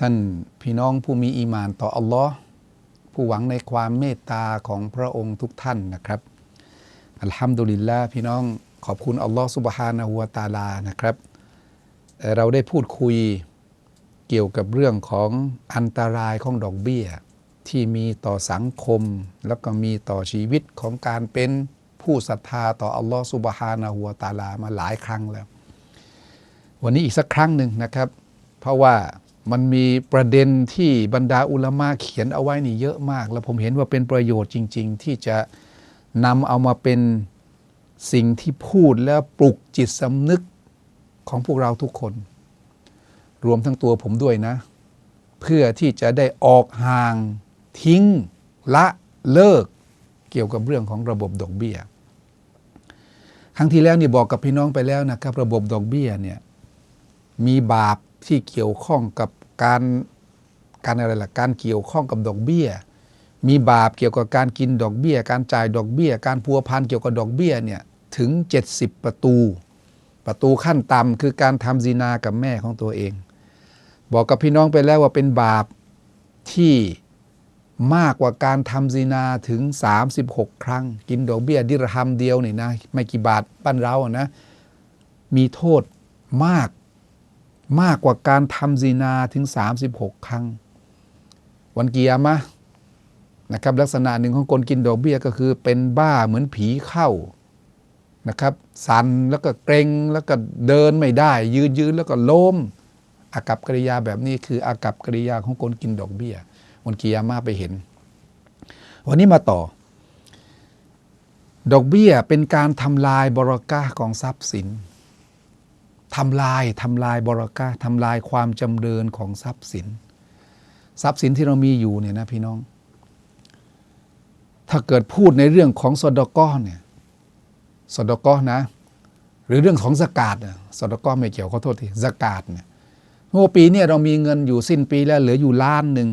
ท่านพี่น้องผู้มีอีมานต่ออัลลอฮ์ผู้หวังในความเมตตาของพระองค์ทุกท่านนะครับ อัลฮัมดุลิลลาห์พี่น้องขอบคุณอัลลอฮ์สุบฮานะฮูวตาลานะครับ เราได้พูดคุยเกี่ยวกับเรื่องของอันตรายของดอกเบี้ย ที่มีต่อสังคม แล้วก็มีต่อชีวิตของการเป็นผู้ศรัทธาต่ออัลลอฮ์สุบฮานะฮูวตาลามาหลายครั้งแล้ว วันนี้อีกสักครั้งหนึ่งนะครับ เพราะว่า มันมีประเด็นที่บรรดาอุลมะเขียนเอาไว้นี่เยอะมาก แล้วผมเห็นว่าเป็นประโยชน์จริง ๆ ที่จะนำเอามาเป็นสิ่งที่พูดแล้วปลุกจิตสำนึกของพวกเราทุกคน รวมทั้งตัวผมด้วยนะ เพื่อที่จะได้ออกห่าง ทิ้ง ละเลิก เกี่ยวกับเรื่องของระบบดอกเบี้ย ครั้งที่แล้วนี่บอกกับพี่น้องไปแล้วนะครับ ระบบดอกเบี้ยเนี่ยมีบาป ที่เกี่ยวข้องกับการการอะไรล่ะการเกี่ยวข้องกับดอกเบี้ย มีบาปเกี่ยวกับการกินดอกเบี้ย การจ่ายดอกเบี้ย การพัวพันเกี่ยวกับดอกเบี้ยเนี่ยถึง 70 ประตู ประตูขั้นต่ำคือการทำซีนากับแม่ของตัวเอง บอกกับพี่น้องไปแล้วว่าเป็นบาปที่มากกว่าการทำซีนาถึง 36 ครั้ง กินดอกเบี้ยดิรฮัมเดียวนี่นะไม่กี่บาทบ้านเราอะนะมีโทษมาก มากกว่าการทำซีนาถึง 36 ครั้ง วันเกียร์มะนะครับลักษณะหนึ่งของคนกินดอกเบี้ยก็คือเป็นบ้าเหมือนผีเข้านะครับสันแล้วก็เกรงแล้วก็เดินไม่ได้ ยืนยืนแล้วก็ล้มอากับกริยาแบบนี้คืออากับกริยาของคนกินดอกเบี้ยวันเกียร์มาไปเห็น วันนี้มาต่อ ดอกเบี้ยเป็นการทำลายบรากาของทรัพย์สิน ทำลายทำลายบรากาทำลายความจำเริญของทรัพย์สิน ทรัพย์สินที่เรามีอยู่เนี่ยนะพี่น้อง ถ้าเกิดพูดในเรื่องของสดก้อเนี่ยสดก้อนะ หรือเรื่องของสกาดเนี่ยสดก้อไม่เกี่ยวขอโทษทีสกาดเนี่ยเมื่อปีเนี่ยเรามีเงินอยู่สิ้นปีแล้วเหลืออยู่ล้านหนึ่ง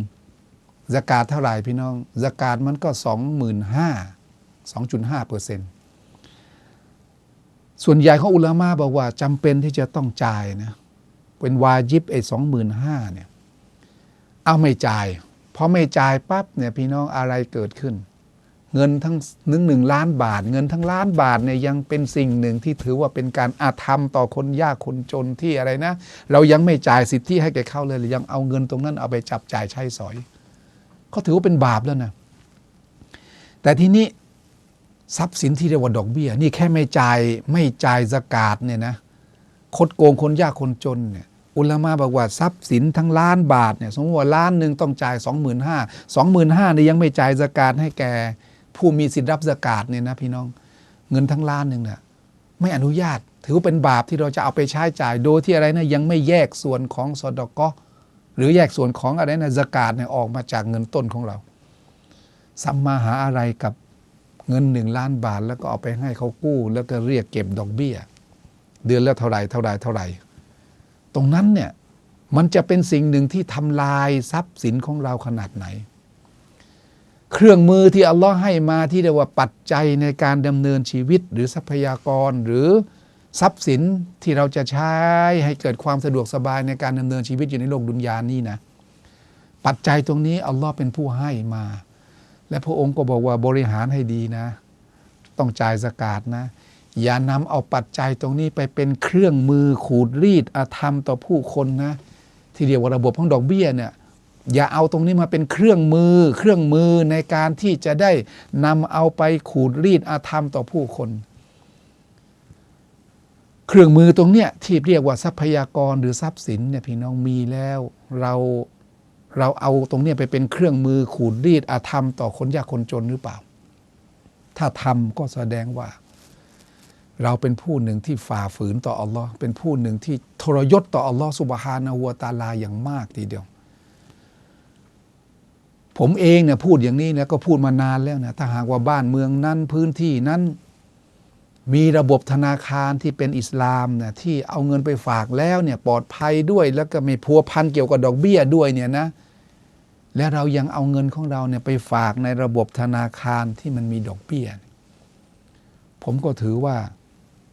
สกาดเท่าไหร่พี่น้องสกาดมันก็สองหมื่นห้าสองจุดห้าเปอร์เซ็นต์ ส่วนใหญ่ของอุลามะบอกว่าจำเป็นที่จะต้องจ่ายนะเป็นวาจิบไอ้สองหมื่นห้าเนี่ยเอาไม่จ่ายเพอไม่จ่ายปั๊บเนี่ยพี่น้องอะไรเกิดขึ้น เงินทั้งหนึ่งหนึ่งล้านบาท เงินทั้งล้านบาทเนี่ยยังเป็นสิ่งหนึ่งที่ถือว่าเป็นการอาธรรมต่อคนยากคนจนที่อะไรนะ เรายังไม่จ่ายสิทธิให้แก่เขาเลยหรือยังเอาเงินตรงนั้นเอาไปจับจ่ายใช้สอยเขาถือว่าเป็นบาปแล้วนะแต่ทีนี้ ทรัพย์สินที่เรียกว่าดอกเบี้ย นี่แค่ไม่จ่ายไม่จ่ายสกาดเนี่ยนะคดโกงคนยากคนจนเนี่ยอุลามะบอกว่าทรัพย์สินทั้งล้านบาทเนี่ยสมมติว่าล้านหนึ่งต้องจ่าย 2 5 0 0 0 2 5 0 0 0นี่ยังไม่จ่ายสกาดให้แก่ผู้มีสิทธิรับสกาดเนี่ยนะพี่น้องเงินทั้งล้านหนึ่งเนี่ยไม่อนุญาต ถือเป็นบาปที่เราจะเอาไปใช้จ่ายโดยที่อะไรนะยังไม่แยกส่วนของสดกอหรือแยกส่วนของอะไรนะสกาดเนี่ยออกมาจากเงินต้นของเราสัมมาหาอะไรกับ เงินหนึ่งล้านบาทแล้วก็เอาไปให้เขากู้ แล้วก็เรียกเก็บดอกเบี้ย เดือนละเท่าไรเท่าไรเท่าไรตรงนั้นเนี่ยมันจะเป็นสิ่งหนึ่งที่ทำลายทรัพย์สินของเราขนาดไหน เครื่องมือที่อัลลอฮ์ให้มาที่เรียกว่าปัจจัยในการดำเนินชีวิต หรือทรัพยากรหรือทรัพย์สินที่เราจะใช้ให้เกิดความสะดวกสบายในการดำเนินชีวิตอยู่ในโลกดุนยานี้นะปัจจัยตรงนี้อัลลอฮ์เป็นผู้ให้มา และพระองค์ก็บอกว่าบริหารให้ดีนะ ต้องจ่ายสกาดนะ อย่านำเอาปัจจัยตรงนี้ไปเป็นเครื่องมือขูดรีดอาธรรมต่อผู้คนนะ ที่เรียกว่าระบบของดอกเบี้ยเนี่ยอย่าเอาตรงนี้มาเป็นเครื่องมือ เครื่องมือในการที่จะได้นำเอาไปขูดรีดอาธรรมต่อผู้คน เครื่องมือตรงเนี้ยที่เรียกว่าทรัพยากรหรือทรัพย์สินเนี่ยพี่น้องมีแล้วเรา เราเอาตรงนี้ไปเป็นเครื่องมือขูดรีดอาธรรมต่อคนยากคนจนหรือเปล่า ถ้าทำก็แสดงว่า เราเป็นผู้หนึ่งที่ฝ่าฝืนต่ออัลลอฮ์เป็นผู้หนึ่งที่ทรยศต่ออัลลอฮ์สุบฮานะฮูวตาลาอย่างมากทีเดียว ผมเองเนี่ยพูดอย่างนี้เนี่ยก็พูดมานานแล้วนะถ้าหากว่าบ้านเมืองนั้นพื้นที่นั้น มีระบบธนาคารที่เป็นอิสลามเนี่ยที่เอาเงินไปฝากแล้วเนี่ยปลอดภัยด้วยแล้วก็ไม่พัวพันเกี่ยวกับดอกเบี้ยด้วยเนี่ยนะและเรายังเอาเงินของเราเนี่ยไปฝากในระบบธนาคารที่มันมีดอกเบี้ย ผมก็ถือว่า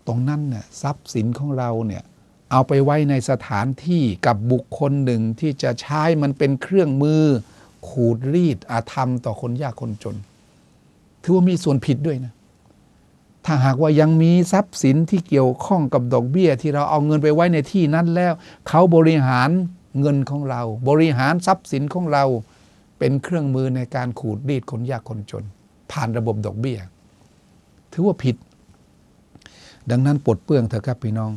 ตรงนั้นเนี่ยทรัพย์สินของเราเนี่ยเอาไปไว้ในสถานที่กับบุคคลหนึ่งที่จะใช้มันเป็นเครื่องมือ ขูดรีดอาธรรมต่อคนยากคนจน ถือว่ามีส่วนผิดด้วยนะ ถ้าหากว่ายังมีทรัพย์สินที่เกี่ยวข้องกับดอกเบี้ย ที่เราเอาเงินไปไว้ในที่นั้นแล้ว เขาบริหารเงินของเรา บริหารทรัพย์สินของเรา เป็นเครื่องมือในการขูดรีดคนยากคนจน ผ่านระบบดอกเบี้ย ถือว่าผิด ดังนั้นปลดเปลื้องเถอะครับพี่น้อง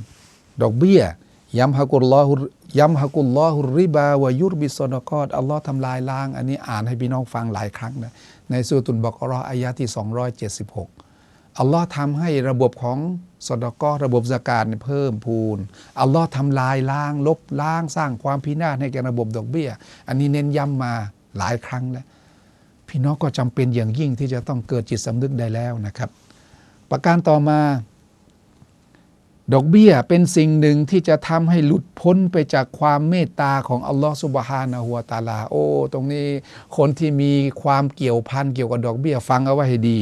ดอกเบี้ยย้ำฮะกุลลอฮุย้ำฮะกุลลอฮุริบาวายุรบิสนกอดอัลลอฮ์ทำลายล้าง อันนี้อ่านให้พี่น้องฟังหลายครั้งนะในสุตุนบอกรออายะที่ 276 อัลลอฮ์ทำให้ระบบของสดกอระบบสกาดเนี่ยเพิ่มพูน อัลลอฮ์ทำลายล้าง ลบล้างสร้างความพินาศให้แก่ระบบดอกเบี้ย อันนี้เน้นย้ำมาหลายครั้งแล้ว พี่น้องก็จำเป็นอย่างยิ่งที่จะต้องเกิดจิตสำนึกได้แล้วนะครับ ประการต่อมา ดอกเบี้ยเป็นสิ่งหนึ่งที่จะทำให้หลุดพ้นไปจากความเมตตาของอัลลอฮฺสุบฮานะฮูวะตาลา โอ้ ตรงนี้คนที่มีความเกี่ยวพันเกี่ยวกับดอกเบี้ยฟังเอาไว้ให้ดี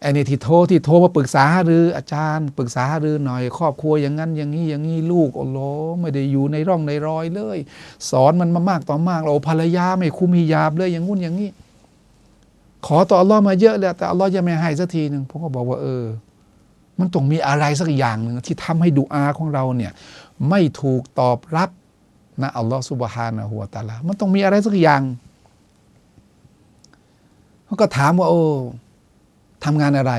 ไอ้นี่ที่โทรที่โทรมาปรึกษาหรืออาจารย์ ปรึกษาหรือหน่อย ครอบครัวอย่างนั้นอย่างนี้อย่างนี้ลูกโอ้โหไม่ได้อยู่ในร่องในรอยเลย สอนมันมามากต่อมากเราภรรยาไม่คุมฮิญาบเลยอย่างงู้นอย่างนี้ ขอต่ออัลลอฮ์มาเยอะแล้วแต่อัลลอฮ์ยังไม่ให้สักทีหนึ่งผมก็บอกว่าเออ มันต้องมีอะไรสักอย่างหนึ่งที่ทำให้ดูอาของเราเนี่ย ไม่ถูกตอบรับนะอัลลอฮฺสุบฮานะฮูวตาลามันต้องมีอะไรสักอย่างเขาก็ถามว่าโอ้ ทำงานอะไร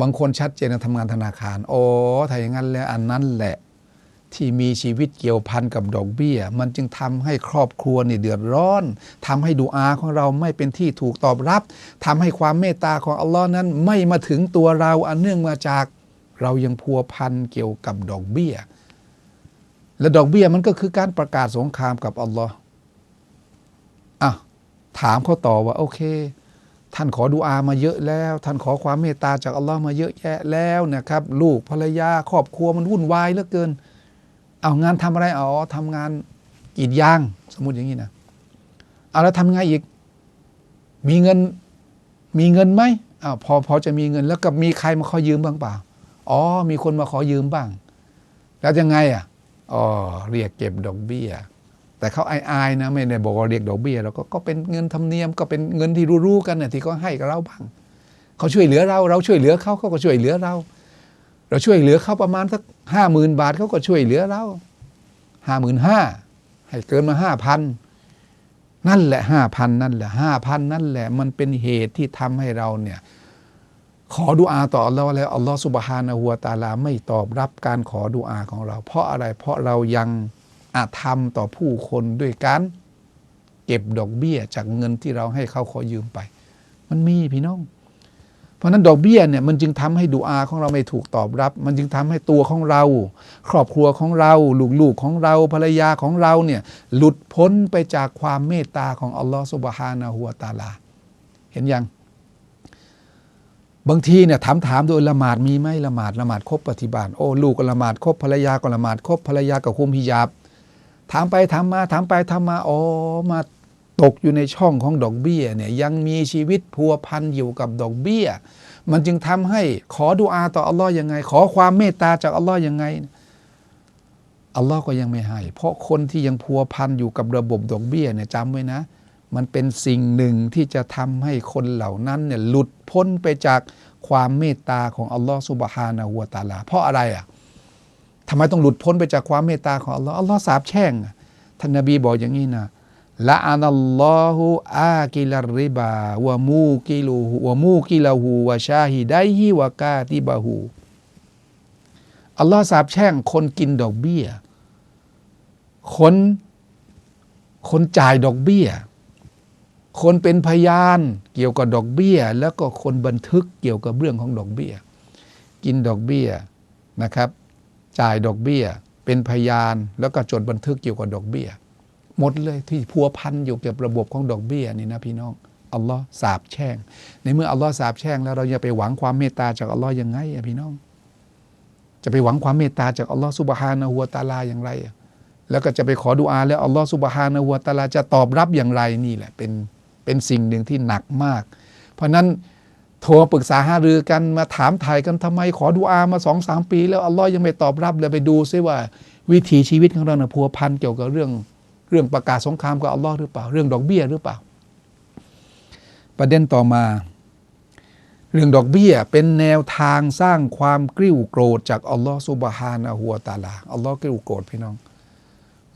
บางคนชัดเจนทำงานธนาคาร โอ้ถ้าอย่างนั้นแล้วอันนั้นแหละที่มีชีวิตเกี่ยวพันกับดอกเบี้ย มันจึงทำให้ครอบครัวนี่เดือดร้อนทำให้ดูอาของเราไม่เป็นที่ถูกตอบรับทำให้ความเมตตาของอัลลอฮ์นั้นไม่มาถึงตัวเราอันเนื่องมาจากเรายังพัวพันเกี่ยวกับดอกเบี้ย และดอกเบี้ยมันก็คือการประกาศสงครามกับอัลลอฮ์อะถามเขาต่อว่าโอเค ท่านขอดูอามาเยอะแล้ว ท่านขอความเมตตาจากอัลลอฮ์มาเยอะแยะแล้วนะครับ ลูกภรรยาครอบครัวมันวุ่นวายเหลือเกิน เอางานทำอะไรอ๋อทำงานกีดยาง สมมติอย่างนี้นะเอาแล้วทำไงอีก มีเงินมีเงินไหมอ้าวพอพอจะมีเงินแล้วก็มีใครมาขอยืมบ้างเปล่าอ๋อ มีคนมาขอยืมบ้าง แล้วยังไงอะอ๋อเรียกเก็บดอกเบี้ย แต่เขาอายๆนะไม่ได้บอกว่าเรียกดอกเบี้ยแล้วก็ก็เป็นเงินธรรมเนียมก็เป็นเงินที่รู้ๆกันนี่ยที่เขาให้กับเราบ้างเขาช่วยเหลือเราเราช่วยเหลือเขาเขาก็ช่วยเหลือเรา เราช่วยเหลือเขาประมาณสักห้าหมื่นบาทเขาก็ช่วยเหลือเราห้าหมื่นห้าให้เกินมาห้าพันนั่นแหละห้าพันนั่นแหละห้าพันนั่นแหละมันเป็นเหตุที่ทำให้เราเนี่ยขอดุอาต่ออัลลอฮ์แล้วอัลลอฮ์สุบฮานะฮูวตาลาไม่ตอบรับการขอดุอาของเรา เพราะอะไรเพราะเรายัง อาธรรมต่อผู้คนด้วยการเก็บดอกเบี้ยจากเงินที่เราให้เขาขอยืมไป มันมีพี่น้อง เพราะนั้นดอกเบี้ยเนี่ยมันจึงทำให้ดูอาของเราไม่ถูกตอบรับ มันจึงทำให้ตัวของเรา ครอบครัวของเรา ลูกๆของเราภรรยาของเราเนี่ยหลุดพ้นไปจากความเมตตาของอัลลอฮฺสุบฮานะฮูวตาลา เห็นยังบางทีเนี่ยถามถามๆโดยละหมาดมีไหมละหมาดละหมาดครบปฏิบัติโอ้ลูกก็ละหมาดครบภรรยาก็ละหมาดครบภรรยาก็คุมฮิญาบ ถามไปถามมาถามไปถามมาอ๋อมาตกอยู่ในช่องของดอกเบี้ยเนี่ยยังมีชีวิตพัวพันอยู่กับดอกเบี้ย มันจึงทำให้ขอดุอาต่ออัลลอฮ์ยังไง ขอความเมตตาจากอัลลอฮ์ยังไงอัลลอฮ์ก็ยังไม่ให้ เพราะคนที่ยังพัวพันอยู่กับระบบดอกเบี้ยเนี่ยจำไว้นะ มันเป็นสิ่งหนึ่งที่จะทำให้คนเหล่านั้นเนี่ยหลุดพ้นไปจากความเมตตาของอัลลอฮ์สุบฮานะฮูวตาลา เพราะอะไรอะ ทำไมต้องหลุดพ้นไปจากความเมตตาของอัลลอฮ์อัลลอฮ์สาบแช่งท่านนบีบอกอย่างนี้นะละอานัลลอฮุอากิลาริบาวะมูกิลูฮูวะมูกิลาหูวะชาฮิไดฮิวะกาติบะฮูอัลลอฮ์สาบแช่งคนกินดอกเบี้ย คนคนจ่ายดอกเบี้ย คนเป็นพยานเกี่ยวกับดอกเบี้ย แล้วก็คนบันทึกเกี่ยวกับเรื่องของดอกเบี้ย กินดอกเบี้ยนะครับ จ่ายดอกเบี้ย เป็นพยานแล้วก็จดบันทึกเกี่ยวกับดอกเบี้ย หมดเลยที่พัวพันอยู่เกี่ยวกับระบบของดอกเบี้ยนี่นะพี่น้องอัลลอฮ์สาบแช่ง ในเมื่ออัลลอฮ์สาบแช่งแล้วเราจะไปหวังความเมตตาจากอัลลอฮ์ยังไงอะพี่น้อง จะไปหวังความเมตตาจากอัลลอฮ์สุบฮานะฮูวตาลาอย่างไร แล้วก็จะไปขอดุอาแล้วอัลลอฮ์สุบฮานะฮูวตาลาจะตอบรับอย่างไรนี่แหละเป็นเป็นสิ่งหนึ่งที่หนักมาก เพราะนั้น โทรปรึกษาหารือกันมาถามถ่ายกันทำไมขอดุอามาสองสามปี แล้วอัลลอฮ์ยังไม่ตอบรับเลยไปดูซิว่า วิถีชีวิตของเราเนี่ยพัวพันเกี่ยวกับเรื่องเรื่องประกาศสงครามกับอัลลอฮ์หรือเปล่า เรื่องดอกเบี้ยหรือเปล่า ประเด็นต่อมา เรื่องดอกเบี้ยเป็นแนวทางสร้างความกริ้วโกรธจากอัลลอฮ์ซุบฮานะฮูวตาลาอัลลอฮ์กริ้วโกรธพี่น้อง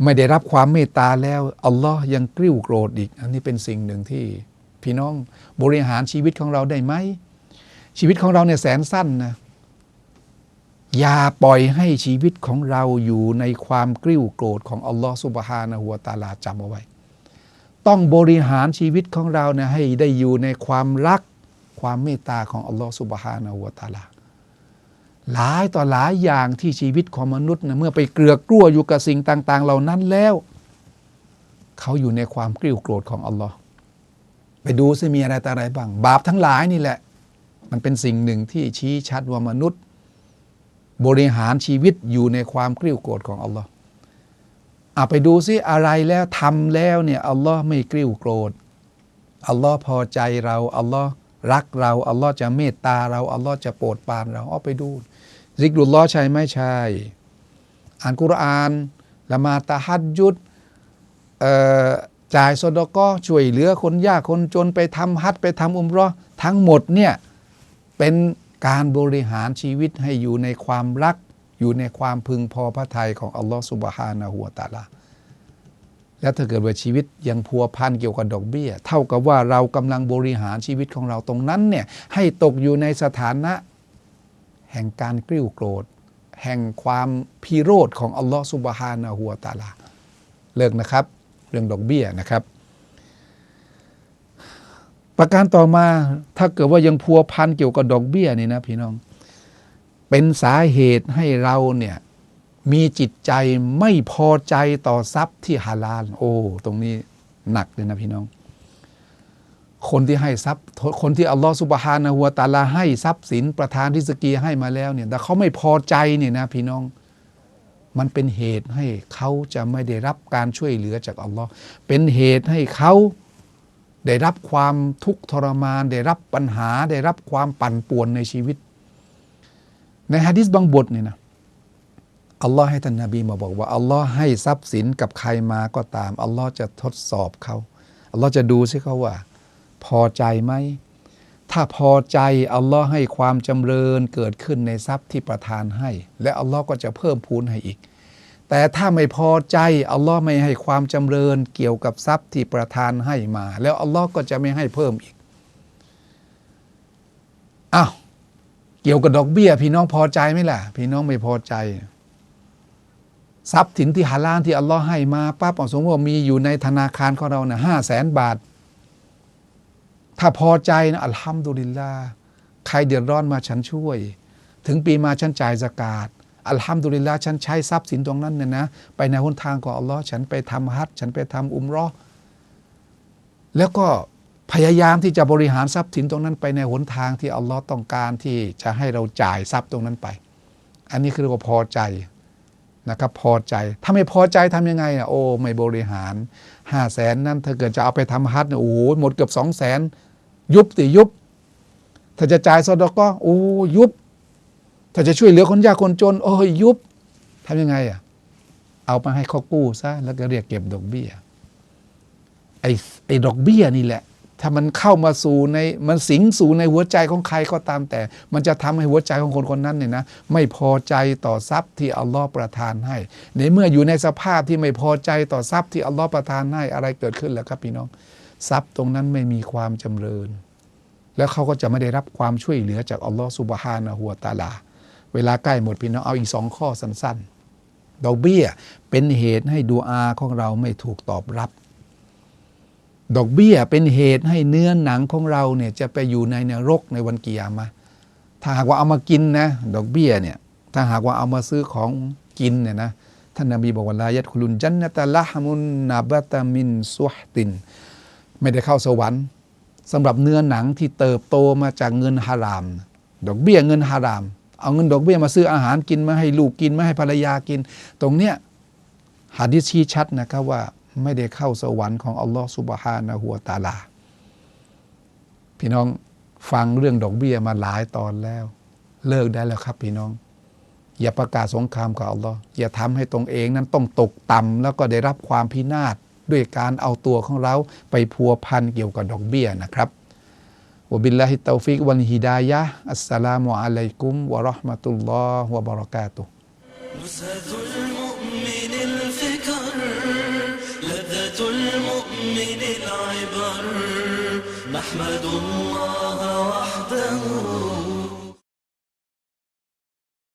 ไม่ได้รับความเมตตาแล้วอัลลอฮ์ยังกริ้วโกรธอีก อันนี้เป็นสิ่งหนึ่งที่ พี่น้องบริหารชีวิตของเราได้ไหม ชีวิตของเราเนี่ยแสนสั้นนะอย่าปล่อยให้ชีวิตของเราอยู่ในความกริ้วโกรธของอัลลอฮ์ซุบฮานะฮูวะตาลาจำเอาไว้ ต้องบริหารชีวิตของเราเนี่ยให้ได้อยู่ในความรักความเมตตาของอัลลอฮ์สุบฮานะฮูวะตาลาหลายต่อหลายอย่างที่ชีวิตของมนุษย์นะเมื่อไปเกลือกกลัวอยู่กับสิ่งต่าง ๆ เหล่านั้นแล้ว เขาอยู่ในความกริ้วโกรธของอัลลอฮ์ ไปดูซิมีอะไรแต่อะไรบ้าง บาปทั้งหลายนี่แหละ มันเป็นสิ่งหนึ่งที่ชี้ชัดว่ามนุษย์ บริหารชีวิตอยู่ในความกริ้วโกรธของอัลลอฮ์อะไปดูซิอะไรแล้วทำแล้วเนี่ยอัลลอฮ์ไม่กริ้วโกรธอัลลอฮ์พอใจเราอัลลอฮ์รักเราอัลลอฮ์จะเมตตาเราอัลลอฮ์จะโปรดปรานเราเอาไปดูซิกรุลลอใช่ไหมใช่ อ่านกุรอานละมาตะฮัดยุดเอ่อ จ่ายสดก็ช่วยเหลือคนยากคนจนไปทำฮัดไปทำอุมรอทั้งหมดเนี่ยเป็นการบริหารชีวิตให้อยู่ในความรัก อยู่ในความพึงพอพระทัยของอัลลอฮ์สุบฮานะฮูวตาลาแล้วถ้าเกิดว่าชีวิตยังพัวพันเกี่ยวกับดอกเบี้ย เท่ากับว่าเรากำลังบริหารชีวิตของเราตรงนั้นเนี่ยให้ตกอยู่ในสถานะ แห่งการกริ้วโกรธ แห่งความพิโรธของอัลลอฮ์สุบฮานะฮูวตาลา เลิกนะครับ เรื่องดอกเบี้ยนะครับ ประการต่อมาถ้าเกิดว่ายังพัวพันเกี่ยวกับดอกเบี้ยนี่นะพี่น้อง เป็นสาเหตุให้เราเนี่ยมีจิตใจไม่พอใจต่อทรัพย์ที่ฮาลาลโอ้ตรงนี้หนักเลยนะพี่น้อง คนที่ให้ทรัพย์ คนที่อัลลอฮฺสุบฮานะฮูวตาลาให้ทรัพย์สินประทานริสกีให้มาแล้วเนี่ยแต่เขาไม่พอใจเนี่ยนะพี่น้อง มันเป็นเหตุให้เขาจะไม่ได้รับการช่วยเหลือจากอัลลอฮ์เป็นเหตุให้เขาได้รับความทุกข์ทรมาน ได้รับปัญหาได้รับความปั่นป่วนในชีวิต ในฮะดิษบางบทเนี่ยนะอัลลอฮ์ให้ท่านนาบีมาบอกว่าอัลลอฮ์ให้ทรัพย์สินกับใครมาก็ตามอัลลอฮ์จะทดสอบเขาอัลลอฮ์จะดูซิเขาว่า พอใจไหม ถ้าพอใจอัลลอฮ์ให้ความจำเริญเกิดขึ้นในทรัพย์ที่ประทานให้ และอัลลอฮ์ก็จะเพิ่มพูนให้อีก แต่ถ้าไม่พอใจอัลลอฮ์ไม่ให้ความจำเริญเกี่ยวกับทรัพย์ที่ประทานให้มา แล้วอัลลอฮ์ก็จะไม่ให้เพิ่มอีกอ้าวเกี่ยวกับดอกเบี้ย พี่น้องพอใจไหมล่ะ พี่น้องไม่พอใจทรัพย์สินที่ฮาลาลที่อัลลอฮ์ให้มาปั๊บสมมติว่ามีอยู่ในธนาคารของเราเนี่ยห้าแสนบาท ถ้าพอใจนะอัลฮัมดุลิลลาใครเดือดร้อนมาฉันช่วย ถึงปีมาฉันจ่ายสกาดอัลฮัมดุลิลลาฉันใช้ทรัพย์สินตรงนั้นเนี่ยนะ ไปในหนทางของอัลลอฮ์ฉันไปทำฮัจฉันไปทำอุมรอแล้วก็พยายามที่จะบริหารทรัพย์สินตรงนั้นไปในหนทางที่อัลลอฮ์ต้องการที่จะให้เราจ่ายทรัพย์ตรงนั้นไป อันนี้คือเรียกว่าพอใจนะครับพอใจถ้าไม่พอใจทำยังไงอะโอ้ไม่บริหาร ห้าแสนนั้นถ้าเกิดจะเอาไปทำฮัทเนี่ยโอ้โหหมดเกือบสองแสนยุบติยุบ ถ้าจะจ่ายสดก็โอ้ยุบ ถ้าจะช่วยเหลือคนยากคนจน โอ้ยยุบทำยังไงอะเอามาให้เขากู้ซะแล้วก็เรียกเก็บดอกเบี้ยไอ้ไอ้ดอกเบี้ยนี่แหละ ถ้ามันเข้ามาสู่ในมันสิงสู่ในหัวใจของใครก็ตามแต่ มันจะทำให้หัวใจของคนคนนั้นเนี่ยนะไม่พอใจต่อทรัพย์ที่อัลลอฮ์ประทานให้ ในเมื่ออยู่ในสภาพที่ไม่พอใจต่อทรัพย์ที่อัลลอฮ์ประทานให้อะไรเกิดขึ้นแล้วครับพี่น้อง ทรัพย์ตรงนั้นไม่มีความจำเริญ แล้วเขาก็จะไม่ได้รับความช่วยเหลือจากอัลลอฮ์สุบฮานะฮัวตาลา เวลาใกล้หมดพี่น้องเอาอีกสองข้อสั้นๆดอกเบี้ยเป็นเหตุให้ดูอาของเราไม่ถูกตอบรับ ดอกเบี้ยเป็นเหตุให้เนื้อหนังของเราเนี่ยจะไปอยู่ในนรกในวันกิยามะถ้าหากว่าเอามากินนะ ดอกเบี้ยเนี่ยถ้าหากว่าเอามาซื้อของกินเนี่ยนะท่านนบีบอกว่าลายัดคุลุนจันนตะละฮมุนนาบตามินซุฮติน ไม่ได้เข้าสวรรค์สำหรับเนื้อหนังที่เติบโตมาจากเงินฮาราม ดอกเบี้ยเงินฮาราม เอาเงินดอกเบี้ยมาซื้ออาหารกินมาให้ลูกกินมาให้ภรรยากิน ตรงเนี้ยหะดีษชี้ชัดนะครับว่า ไม่ได้เข้าสวรรค์ของอัลลอฮ์สุบฮานะฮัวตาลา พี่น้องฟังเรื่องดอกเบี้ยมาหลายตอนแล้ว เลิกได้แล้วครับพี่น้อง อย่าประกาศสงครามกับอัลลอฮ์อย่าทำให้ตรงเองนั้นต้องตกต่ำแล้วก็ได้รับความพินาศด้วยการเอาตัวของเราไปพัวพันเกี่ยวกับดอกเบี้ยนะครับวบิลลาฮิตตฟิกวันฮิดายะอัสสลามุอะลัยกุมวะราะห์มะตุลลอฮ์วะบะเราะกาตุฮ์ أحمد الله وحده.